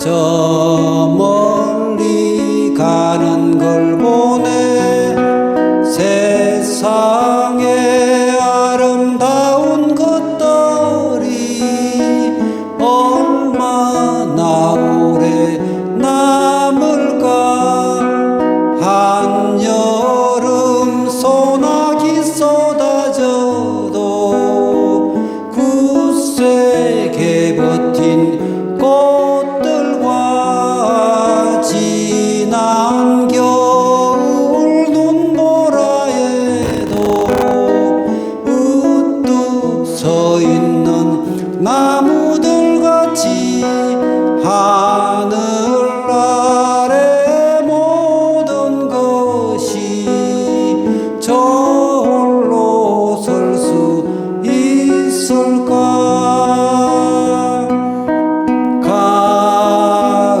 長 서 있는 나무들 같이 하늘 아래 모든 것이 절로 설 수 있을까? 가을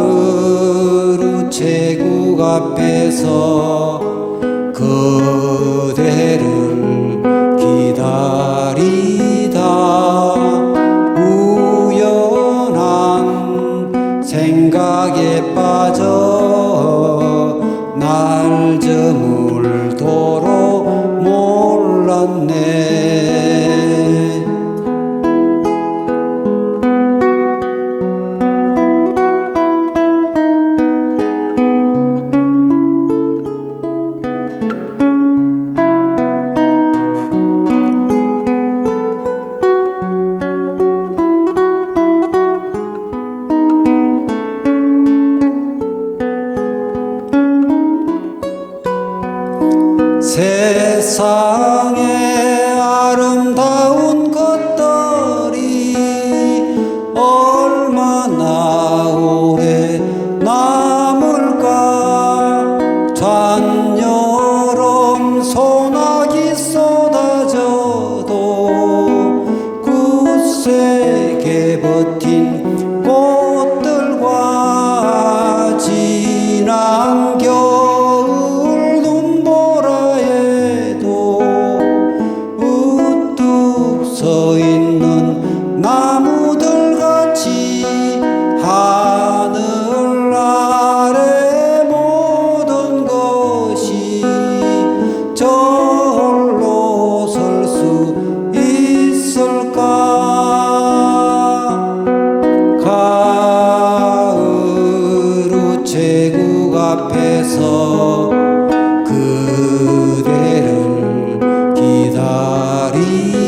우체국 앞에서 그대를 기다 잘 저무 세상에 Maria.